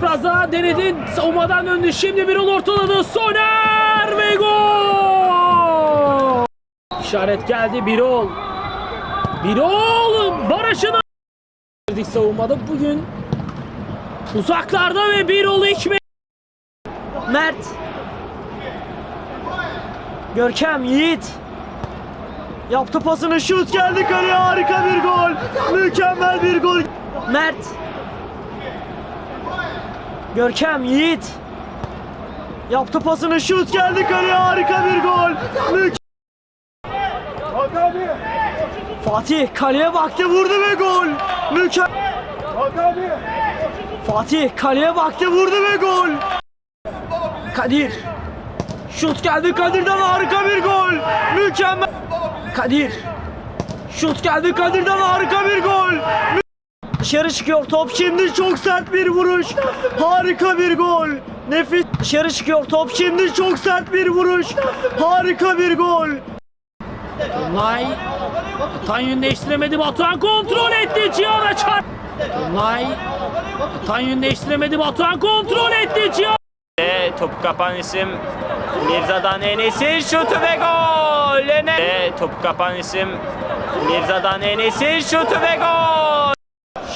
çapraza denedi. Savunmadan döndü. Şimdi bir ortaladı. Soner ve gol. İşaret geldi. Birol. Birol barajına girdik savunmada. Bugün uzaklarda ve Birol ilk Mert. Görkem, Yiğit. Yaptı pasını, şut geldi kaleye, harika bir gol. Mükemmel bir gol. Mert. Görkem, Yiğit. Yaptı pasını, şut geldi kaleye, harika bir gol. Mük Fatih kaleye baktı, vurdu ve gol. Mükemmel. Fatih kaleye baktı, vurdu ve gol. Kadir. Şut geldi Kadir'den harika bir gol. Mükemmel. Kadir. Şut geldi Kadir'den harika bir gol. Dışarı çıkıyor top şimdi çok sert bir vuruş. Harika bir gol. Nefis. Dışarı çıkıyor top şimdi çok sert bir vuruş. Harika bir gol. Turnay Atan yönünü değiştiremedi. Batuhan kontrol etti. Cihan'a çarp. Turnay Atan yönünü değiştiremedi. Batuhan kontrol etti. Cihan. Ve topu kapan isim Mirza'dan Enes'in şutu ve gol. Enes. Ve topu kapan isim Mirza'dan Enes'in şutu ve gol.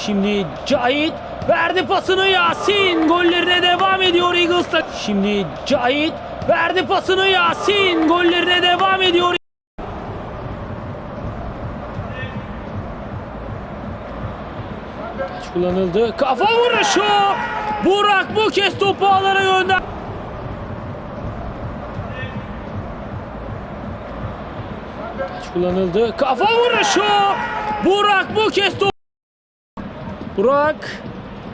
Şimdi Cahit verdi pasını Yasin. Gollerine devam ediyor Eagles'ta. Şimdi Cahit verdi pasını Yasin. Gollerine devam ediyor. Taç kullanıldı. Kafa vuruşu. Burak bu kez topu ağlara gönder. Taç kullanıldı. Kafa vuruşu. Burak bu kez topu Burak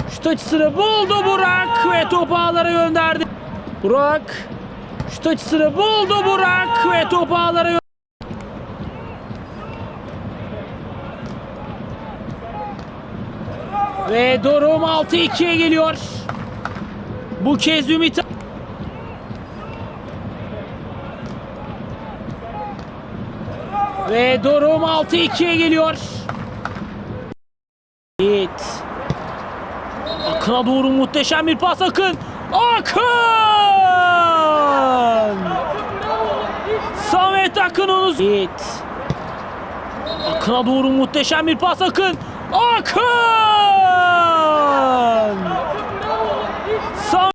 şut açısını buldu Burak ve topu ağlara gönderdi. Burak şut açısını buldu Burak ve topu ağlara. Ve durum 6-2'ye geliyor. Bu kez Ümit Ve durum 6-2'ye geliyor. Yiğit. Akın'a doğru muhteşem bir pas Akın. Akın! Samet Akın onu... Yiğit. Akın'a doğru muhteşem bir pas Akın. Akın! Samet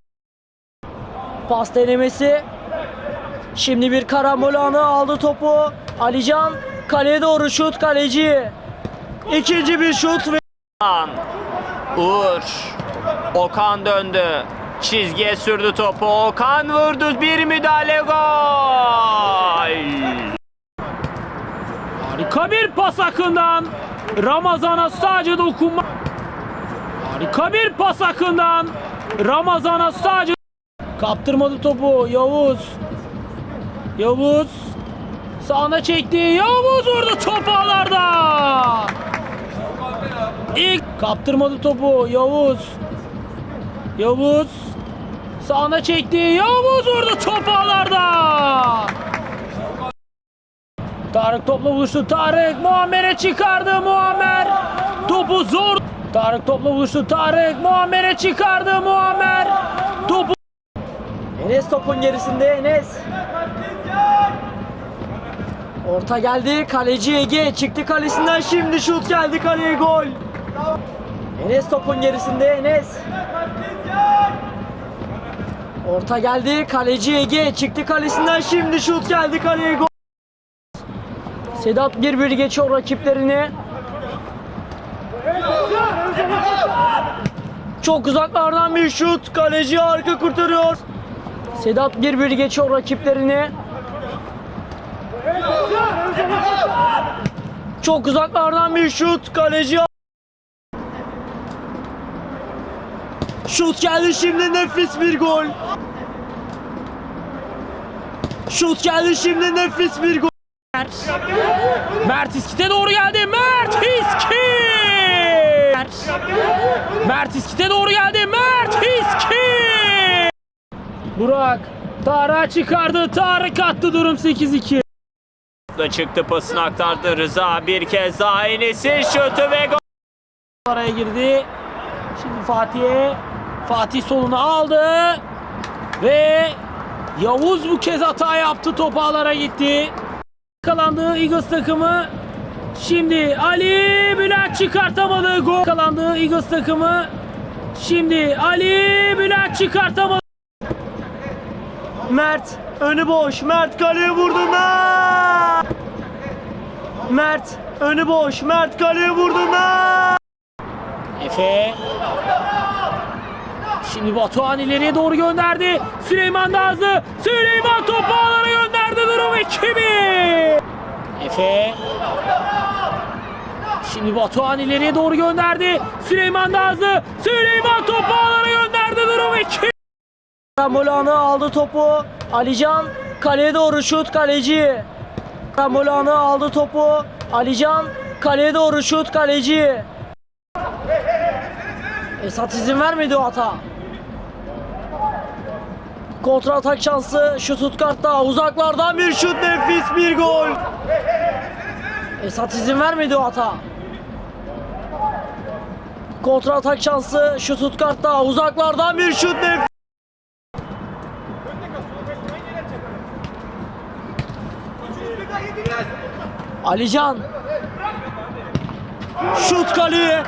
Pas denemesi. Şimdi bir karambol anı aldı topu. Alican kaleye doğru şut kaleci. İkinci bir şut ve. Uğur. Okan döndü. Çizgiye sürdü topu. Okan vurdu. Bir müdahale gol. Harika bir pas Akın'dan. Ramazan'a sadece dokunma. Harika bir pas Akın'dan. Ramazan'a sadece kaptırmadı topu Yavuz. Yavuz sağına çekti. Yavuz vurdu top ağlarda. İlk kaptırmadı topu Yavuz. Yavuz sağına çekti. Yavuz vurdu top ağlarda. Tarık topla buluştu. Tarık Muammer'e çıkardı. Muammer topu zor. Tarık topla buluştu. Tarık Muammer'e çıkardı. Muammer topu Enes topun gerisinde Enes. Orta geldi kaleci Ege çıktı kalesinden şimdi şut geldi kaleye gol. Enes topun gerisinde Enes. Orta geldi kaleci Ege çıktı kalesinden şimdi şut geldi kaleye gol. Sedat bir bir geçiyor rakiplerini. Çok uzaklardan bir şut kaleci arka kurtarıyor. Sedat bir bir geçiyor rakiplerini. Çok uzaklardan bir şut kaleci. Şut geldi şimdi nefis bir gol. Şut geldi şimdi nefis bir gol. Mert İskit'e doğru geldi. Mert İskit! Mert İskit'e doğru geldi. Mert İskit! Burak Tarık'a çıkardı. Tarık attı durum 8-2. Da çıktı pasını aktardı Rıza bir kez daha Enes'in şutu ve gol. Araya girdi. Şimdi Fatih'e. Fatih soluna aldı. Ve Yavuz bu kez hata yaptı. Top ağlara gitti. Kalandığı Eagles takımı Şimdi Ali Bülent çıkartamadı. Gol kalandığı Eagles takımı Şimdi Ali Bülent çıkartamadı. Mert önü boş. Mert kaleye vurdu Mert. Mert önü boş. Mert kaleye vurdu Mert. Efe. Şimdi Batuhan ileriye doğru gönderdi. Süleyman da hızlı. Süleyman topu ağlara gönderdi. Durum 2-1. Efe. Şimdi Batuhan ileriye doğru gönderdi. Süleyman da hızlı. Süleyman topu ağlara gönderdi. Durum 2 Molana aldı topu. Alican kaleye doğru şut kaleci. Molana aldı topu. Alican kaleye doğru şut kaleci. Esat izin vermedi o hata. Kontra atak şansı şu Stuttgart'ta uzaklardan bir şut nefis bir gol. Esat izin vermedi o hata. Kontra atak şansı şu Stuttgart'ta uzaklardan bir şut nefis. Alican. Şut kaleye.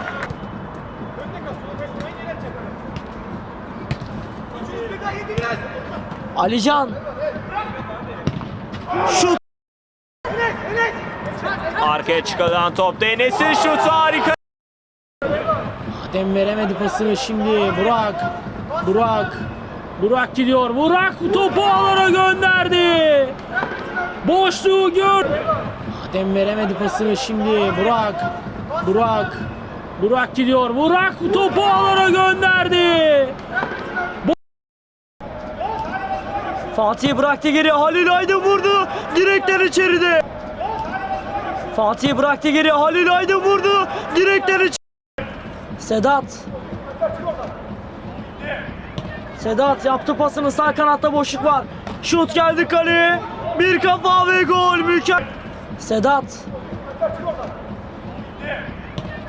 Alican. Şut. Arkaya çıkarılan top Enes'in şutu harika. Adem veremedi pasını şimdi Burak. Burak. Burak gidiyor. Burak topu ağlara gönderdi. Boşluğu gör. Adem veremedi pasını şimdi Burak. Burak. Burak gidiyor. Burak topu ağlara gönderdi. Fatih bıraktı geri. Halil Aydın vurdu. Direkler içeride. Fatih bıraktı geri. Halil Aydın vurdu. Direkler içeride. Sedat. Sedat yaptı pasını sağ kanatta boşluk var. Şut geldi kaleye. Bir kafa ve gol mükemmel. Sedat.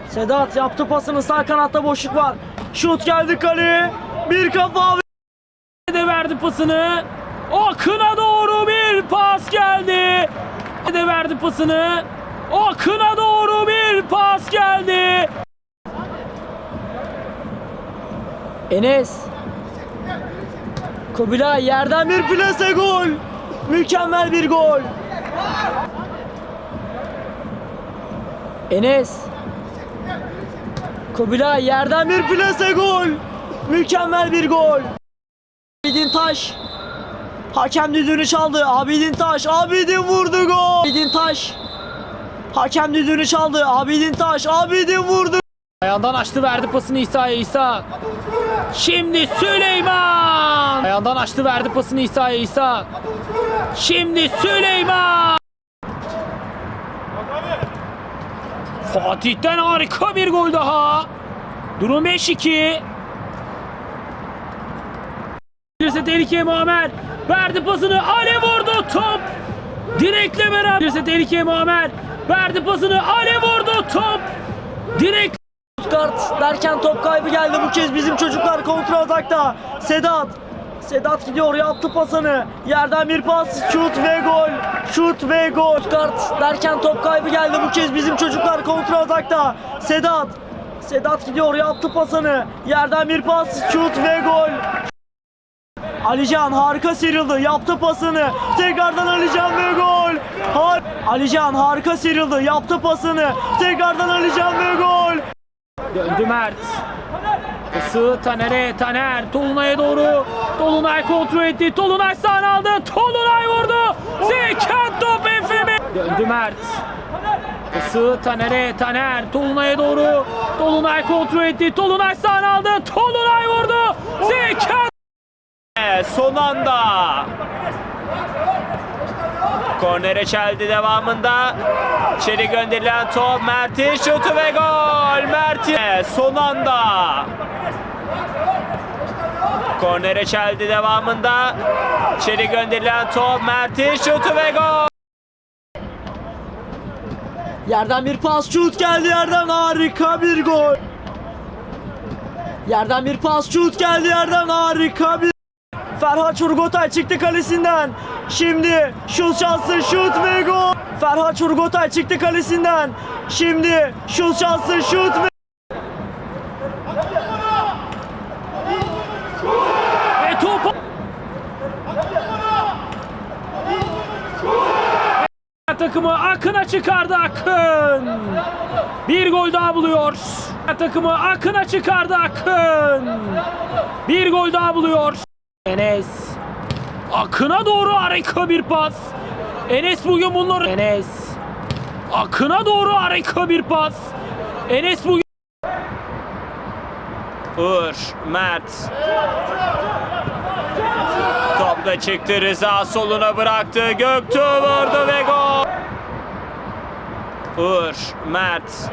Sedat yaptı pasını sağ kanatta boşluk var. Şut geldi kaleye. Bir kafa ve de verdi pasını. Akın'a doğru bir pas geldi. de verdi pasını. Akın'a doğru bir pas geldi. Enes. Kubilay yerden bir plase gol. Mükemmel bir gol. Enes. Kubilay yerden bir plase gol. Mükemmel bir gol. Abidin Taş. Hakem düdüğünü çaldı. Abidin Taş. Abidin vurdu gol. Abidin Taş. Hakem düdüğünü çaldı. Abidin Taş. Abidin vurdu. Ayağından açtı verdi pasını İsa'ya İsa. Şimdi Süleyman. Ayağından açtı verdi pasını İsa'ya İsa. Şimdi Süleyman. Fatih'ten harika bir gol daha. Durum 5-2. Gelirse tehlikeye Muammer. Verdi pasını. Ali vurdu. Top. Direkle beraber. Gelirse tehlikeye Muammer. Verdi pasını. Ali vurdu. Top. Direkt Stuttgart derken top kaybı geldi bu kez bizim çocuklar kontra atakta. Sedat. Sedat gidiyor yaptı pasını. Yerden bir pas, şut ve gol. Şut ve gol. Stuttgart derken top kaybı geldi bu kez bizim çocuklar kontra atakta. Sedat. Sedat gidiyor yaptı pasını. Yerden bir pas, şut ve gol. Alican harika sıyrıldı. Yaptı pasını. Tekrardan Alican ve gol. Har Alican harika sıyrıldı. Yaptı pasını. Tekrardan Alican ve gol. Döndü Mert. Pası Taner'e. Taner Tolunay'a doğru. Tolunay kontrol etti. Tolunay sağına aldı. Tolunay vurdu. Seken top Efe'me. Döndü Mert. Pası Taner'e. Taner Tolunay'a doğru. Tolunay kontrol etti. Tolunay sağına aldı. Tolunay vurdu. Seken Son anda. Kornere çeldi devamında. İçeri gönderilen top Mert'in şutu ve gol. Mert'in son anda. Kornere çeldi devamında. İçeri gönderilen top Mert'in şutu ve gol. Yerden bir pas şut geldi yerden harika bir gol. Yerden bir pas şut geldi yerden harika bir Ferhat Çurgotay çıktı kalesinden. Şimdi şut şansı şut ve gol. Ferhat Çurgotay çıktı kalesinden. Şimdi şut şansı şut ve Ve takımı Akın'a çıkardı Akın. Bir gol daha buluyor. Takımı Akın'a çıkardı Akın. Bir gol daha buluyor. Enes. Akın'a doğru harika bir pas. Enes bugün bunları... Enes. Akın'a doğru harika bir pas. Enes bugün... Uğur, Mert. Top da çıktı Rıza soluna bıraktı. Göktuğ vurdu ve gol. Uğur, Mert.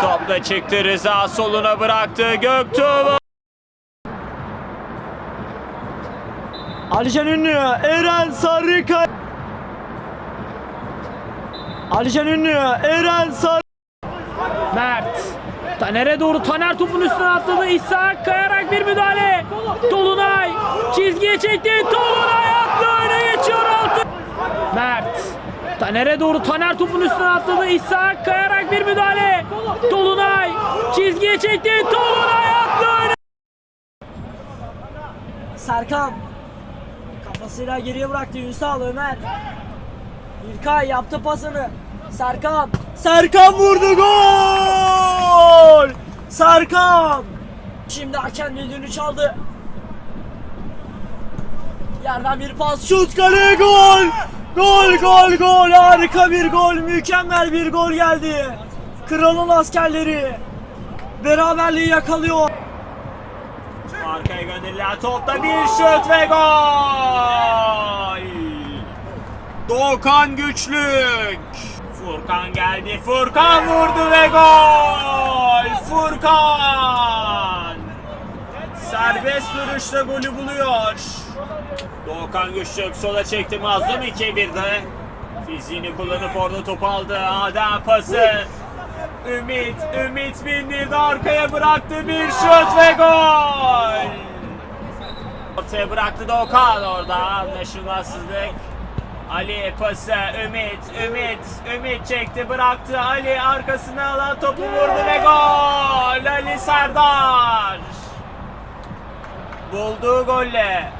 Top da çıktı Rıza soluna bıraktı. Göktuğ vurdu. Alican Ünlü, Eren Sarıkaya. Alican Ünlü, Eren Sarı Mert. Taner'e doğru Taner topun üstüne atladı. İshak kayarak bir müdahale. Tolunay çizgiye çekti. Tolunay attı öne geçiyor altı. Mert. Taner'e doğru Taner topun üstüne atladı. İshak kayarak bir müdahale. Tolunay çizgiye çekti. Tolunay attı öne. Serkan kafasıyla geriye bıraktı. Ünsal Ömer. İlkay yaptı pasını. Serkan. Serkan vurdu. Gol! Serkan! Şimdi hakem düdüğünü çaldı. Yerden bir pas. Şut kale gol! Gol gol gol! Harika bir gol. Mükemmel bir gol geldi. Kralın askerleri Beraberliği yakalıyor Gönderilen topta bir şut ve gol. Doğukan Güçlük. Furkan geldi. Furkan vurdu ve gol. Furkan. Serbest duruşla golü buluyor. Doğukan Güçlük sola çekti Mazlum 2-1'de. Fiziğini kullanıp orada topu aldı. Adem pası. Ümit, Ümit bindirdi arkaya bıraktı bir şut ve gol. Ortaya bıraktı Doğukan orada anlaşılmazsızlık. Ali pası Ümit, Ümit, Ümit çekti bıraktı Ali arkasına alan topu vurdu ve gol. Ali Serdar. Bulduğu golle